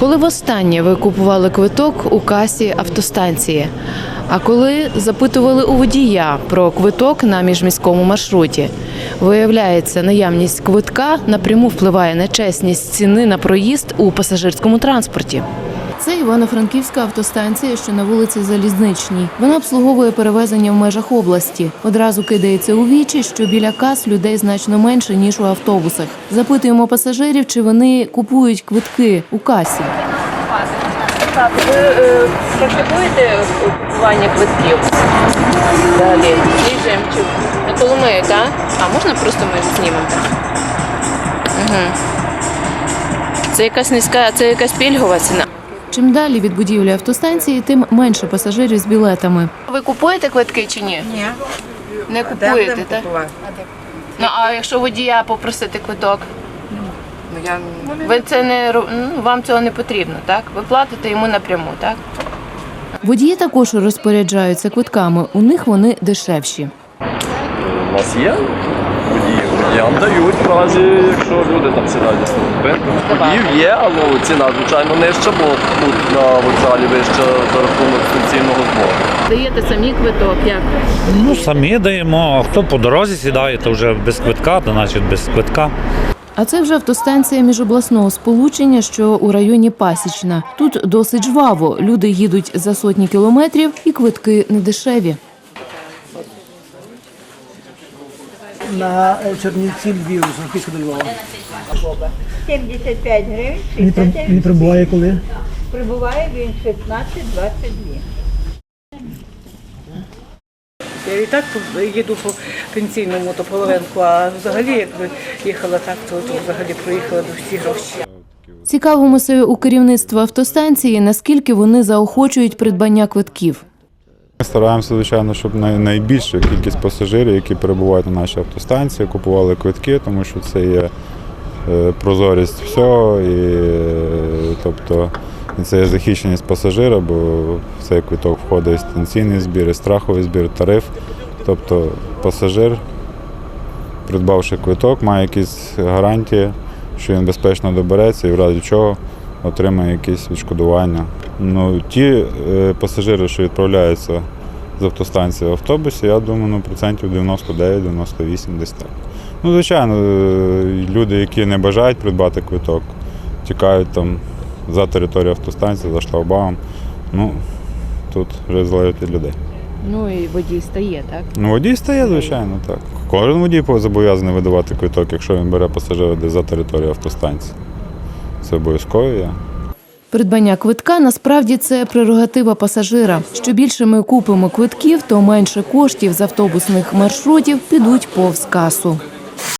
Коли востаннє ви купували квиток у касі автостанції? А коли запитували у водія про квиток на міжміському маршруті? Виявляється, наявність квитка напряму впливає на чесність ціни на проїзд у пасажирському транспорті. Це Івано-Франківська автостанція, що на вулиці Залізничній. Вона обслуговує перевезення в межах області. Одразу кидається у вічі, що біля кас людей значно менше ніж у автобусах. Запитуємо пасажирів, чи вони купують квитки у касі. Так, ви е, купування квитків? Далі. Їй жемчуг. На Коломию, так? А можна просто ми знімемо? Угу. Це якась низька, це якась пільгова ціна. Чим далі від будівлі автостанції, тим менше пасажирів з білетами. Ви купуєте квитки чи ні? Ні. Не купуєте, так? купувати? Ну а якщо водія попросити квиток, Ну, я... ви це не ну, вам цього не потрібно, так? Ви платите йому напряму, так? Водії також розпоряджаються квитками. У них вони дешевші. У нас є водії, водіям дають в разі, якщо люди там сідають на є, але ціна, звичайно, нижча, бо тут на вокзалі вища за рахунок станційного збору. Даєте самі квиток, як? Ну, самі даємо, а хто по дорозі сідає, то вже без квитка, то значить без квитка. А це вже автостанція міжобласного сполучення, що у районі Пасічна. Тут досить жваво. Люди їдуть за сотні кілометрів, і квитки не дешеві. На е, Чернівці Львів, з Франківська до Львова. 75 гривень, Він, при- 69 він прибуває коли? Прибуває він 16-22. Я і так їду по пенсійному, то половинку, а взагалі, якби їхала так, то, то взагалі проїхала до всі гроші. Цікавимося у керівництва автостанції, наскільки вони заохочують придбання квитків. Ми стараємося, звичайно, щоб най- найбільша кількість пасажирів, які перебувають на нашій автостанції, купували квитки, тому що це є е, прозорість всього, і, е, тобто, це є захищеність пасажира, бо в цей квиток входить і станційний збір, і страховий збір, тариф. Тобто пасажир, придбавши квиток, має якісь гарантії, що він безпечно добереться і в разі чого отримає якісь відшкодування. Ну, ті е, пасажири, що відправляються з автостанції в автобусі, я думаю, ну, процентів 99-98 десь так. Ну, звичайно, е, люди, які не бажають придбати квиток, тікають там за територію автостанції, за шлагбаумом. Ну, тут вже залежить від людей. Ну і водій стає, так? Ну, водій стає, звичайно, так. Кожен водій зобов'язаний видавати квиток, якщо він бере пасажира десь за територію автостанції. Це обов'язково є. Придбання квитка насправді це прерогатива пасажира. Що більше ми купимо квитків, то менше коштів з автобусних маршрутів підуть повз касу.